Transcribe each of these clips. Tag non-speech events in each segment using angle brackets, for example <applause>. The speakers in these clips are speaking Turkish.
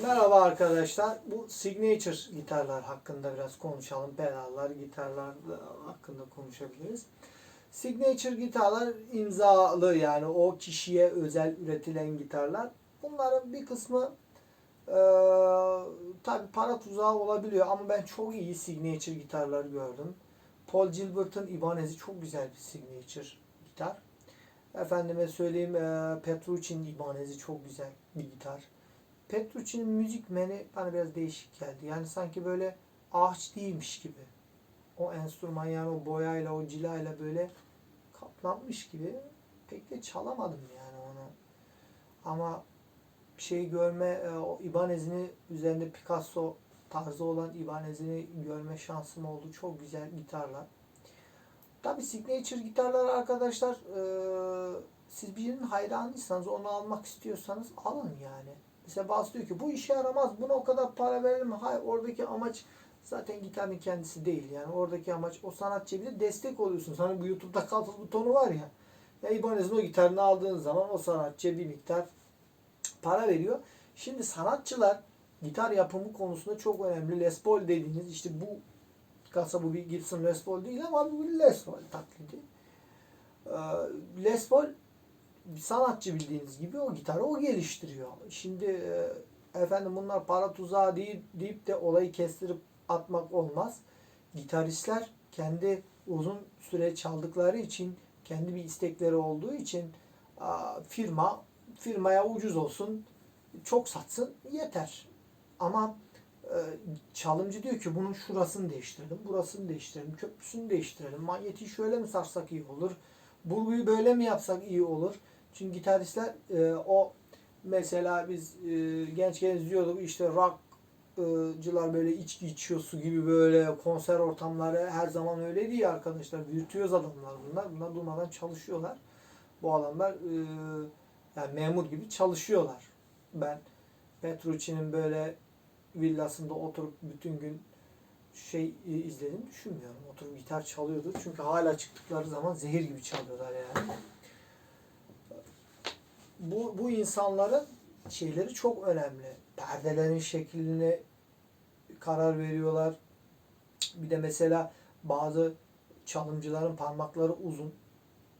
Merhaba arkadaşlar. Bu signature gitarlar hakkında biraz konuşalım. Pedallar, gitarlar hakkında konuşabiliriz. Signature gitarlar imzalı yani o kişiye özel üretilen gitarlar. Bunların bir kısmı e, tabi para tuzağı olabiliyor ama ben çok iyi signature gitarlar gördüm. Paul Gilbert'ın Ibanez'i çok güzel bir signature gitar. Efendime söyleyeyim e, Petrucci'nin Ibanez'i çok güzel bir gitar. Petrucci'nin müzik meni bana biraz değişik geldi. Yani sanki böyle ağaç değilmiş gibi. O enstrüman yani o boyayla, o cilayla böyle kaplanmış gibi. Pek de çalamadım yani onu. Ama şey görme, e, o Ibanez'ini üzerinde Picasso tarzı olan Ibanez'ini görme şansım oldu. Çok güzel gitarlar. Tabi signature gitarlar arkadaşlar e, siz birinin hayranıysanız onu almak istiyorsanız alın yani. Mesela bazı diyor ki bu işe yaramaz buna o kadar para mi? Hayır oradaki amaç zaten gitarın kendisi değil yani oradaki amaç o sanatçıya bir de destek oluyorsun. Sana bu YouTube'da kalfız butonu var ya. Ya İbanez'in o gitarını aldığın zaman o sanatçıya bir miktar para veriyor. Şimdi sanatçılar gitar yapımı konusunda çok önemli. Les Paul dediğiniz işte bu kasa bu bir Gibson Les Paul değil ama bu bir Les Paul taklidi. Ee, Les Paul bir sanatçı bildiğiniz gibi o gitarı o geliştiriyor. Şimdi e, efendim bunlar para tuzağı değil deyip de olayı kestirip atmak olmaz. Gitaristler kendi uzun süre çaldıkları için kendi bir istekleri olduğu için firma firmaya ucuz olsun çok satsın yeter. Ama e, çalımcı diyor ki bunun şurasını değiştirelim, burasını değiştirelim, köprüsünü değiştirelim, manyetiği şöyle mi sarsak iyi olur, burguyu böyle mi yapsak iyi olur. Çünkü gitaristler e, o mesela biz e, gençken izliyorduk işte rockçılar böyle içki içiyor su gibi böyle konser ortamları her zaman öyle değil arkadaşlar. Virtüöz adamlar bunlar. Bunlar durmadan çalışıyorlar. Bu adamlar e, yani memur gibi çalışıyorlar. Ben Petrucci'nin böyle villasında oturup bütün gün şey e, izlediğini düşünmüyorum. Oturup gitar çalıyordu. Çünkü hala çıktıkları zaman zehir gibi çalıyorlar yani bu, bu insanların şeyleri çok önemli. Perdelerin şekline karar veriyorlar. Bir de mesela bazı çalımcıların parmakları uzun.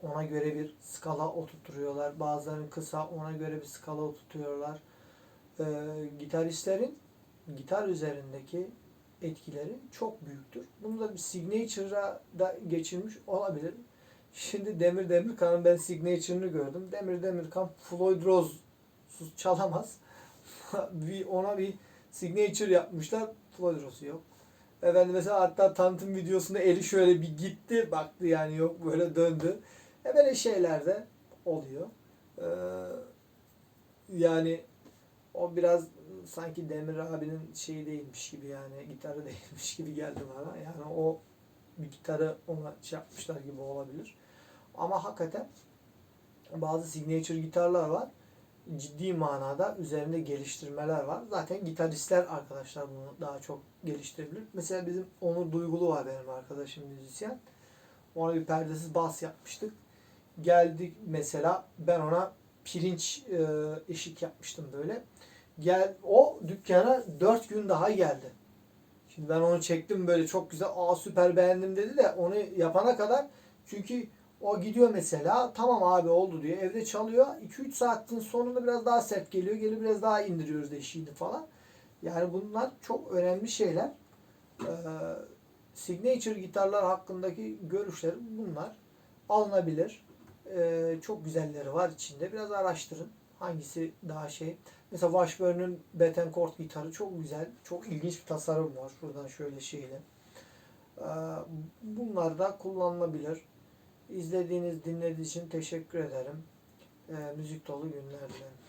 Ona göre bir skala oturtuyorlar. Bazılarının kısa ona göre bir skala oturtuyorlar. Ee, gitaristlerin gitar üzerindeki etkileri çok büyüktür. Bunu da bir signature'a da geçirmiş olabilir. Şimdi Demir Demirkan'ın ben signature'ını gördüm. Demir Demirkan Floyd Rose'suz çalamaz. <laughs> bir ona bir signature yapmışlar. Floyd Rose yok. Efendim mesela hatta tanıtım videosunda eli şöyle bir gitti. Baktı yani yok böyle döndü. E böyle şeyler de oluyor. Ee, yani o biraz sanki Demir abinin şeyi değilmiş gibi yani gitarı <laughs> değilmiş gibi geldi bana. Yani o bir gitarı ona şey yapmışlar gibi olabilir. Ama hakikaten bazı signature gitarlar var. Ciddi manada üzerinde geliştirmeler var. Zaten gitaristler arkadaşlar bunu daha çok geliştirebilir. Mesela bizim Onur Duygulu var benim arkadaşım müzisyen. Ona bir perdesiz bas yapmıştık. Geldik mesela ben ona pirinç e, eşik yapmıştım böyle. Gel o dükkana 4 gün daha geldi. Şimdi ben onu çektim böyle çok güzel. Aa süper beğendim dedi de onu yapana kadar çünkü o gidiyor mesela tamam abi oldu diyor. Evde çalıyor. 2-3 saatin sonunda biraz daha sert geliyor. Geliyor biraz daha indiriyoruz eşiğini falan. Yani bunlar çok önemli şeyler. Ee, signature gitarlar hakkındaki görüşlerim bunlar. Alınabilir. Ee, çok güzelleri var içinde. Biraz araştırın. Hangisi daha şey. Mesela Washburn'un Betancourt gitarı çok güzel. Çok ilginç bir tasarım var. Şuradan şöyle şeyle. Ee, bunlar da kullanılabilir. İzlediğiniz, dinlediğiniz için teşekkür ederim. Ee, müzik dolu günler dilerim.